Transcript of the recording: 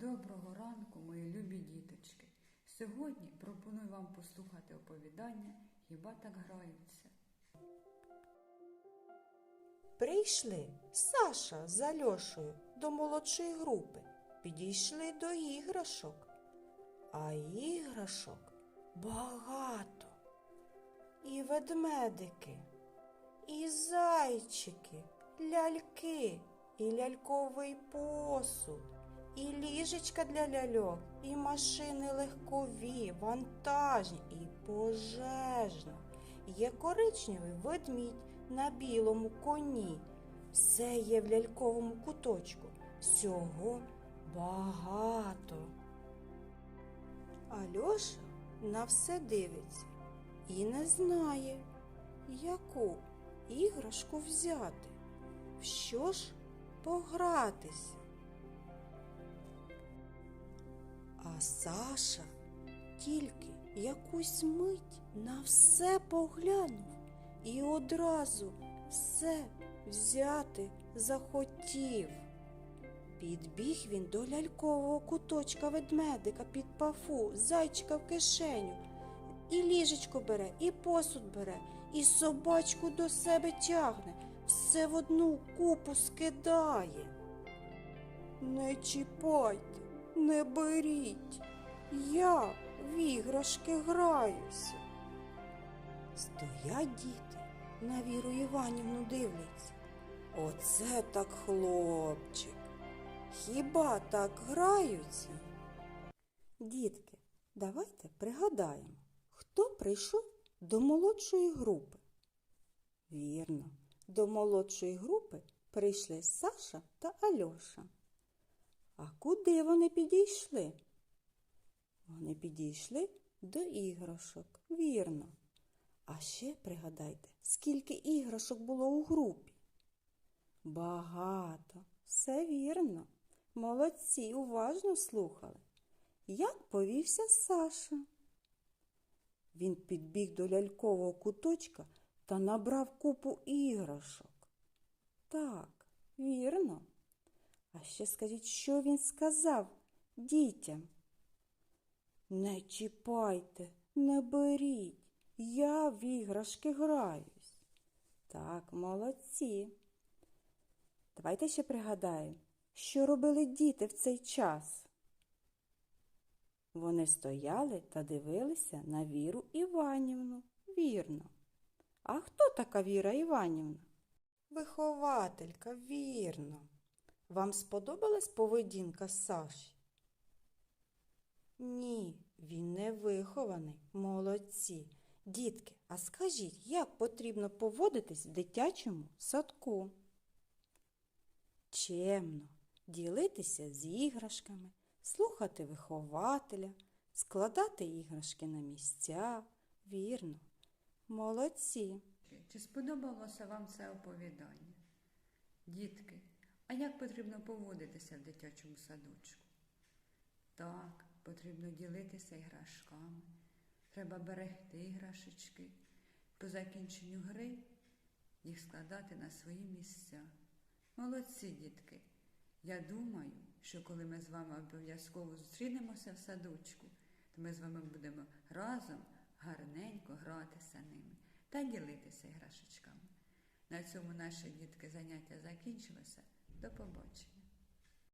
Доброго ранку, мої любі діточки. Сьогодні пропоную вам послухати оповідання Хіба так граються. Прийшли Саша з Альошею до молодшої групи, підійшли до іграшок. А іграшок багато. І ведмедики, і зайчики, ляльки, і ляльковий посуд, і ліжечка для ляльок, і машини легкові, вантажні, і пожежна. Є коричневий ведмідь на білому коні. Все є в ляльковому куточку. Всього багато. Альоша на все дивиться і не знає, яку іграшку взяти, в що ж погратися. А Саша тільки якусь мить на все поглянув і одразу все взяти захотів. Підбіг він до лялькового куточка ведмедика під пафу, зайчика в кишеню, і ліжечко бере, і посуд бере, і собачку до себе тягне, все в одну купу скидає. Не чіпайте, не беріть, я в іграшки граюся. Стоять діти, на Віру Іванівну дивляться. Оце так хлопчик. Хіба так граються? Дітки, давайте пригадаємо, хто прийшов до молодшої групи. Вірно, до молодшої групи прийшли Саша та Альоша. Куди вони підійшли? Вони підійшли до іграшок, вірно. А ще пригадайте, скільки іграшок було у групі. Багато, все вірно. Молодці, уважно слухали. Як повівся Саша? Він підбіг до лялькового куточка та набрав купу іграшок. Так, вірно. А ще скажіть, що він сказав дітям? Не чіпайте, не беріть. Я в іграшки граюсь. Так, молодці. Давайте ще пригадаємо, що робили діти в цей час. Вони стояли та дивилися на Віру Іванівну. Вірно. А хто така Віра Іванівна? Вихователька, вірно. Вам сподобалась поведінка Саші? Ні, він не вихований, молодці. Дітки, а скажіть, як потрібно поводитись в дитячому садку? Чемно, ділитися з іграшками, слухати вихователя, складати іграшки на місця. Вірно, молодці. Чи сподобалося вам це оповідання? Дітки, а як потрібно поводитися в дитячому садочку? Так, потрібно ділитися іграшками. Треба берегти іграшечки. По закінченню гри їх складати на свої місця. Молодці, дітки. Я думаю, що коли ми з вами обов'язково зустрінемося в садочку, то ми з вами будемо разом гарненько гратися ними та ділитися іграшечками. На цьому наші дітки заняття закінчилося. До побачення.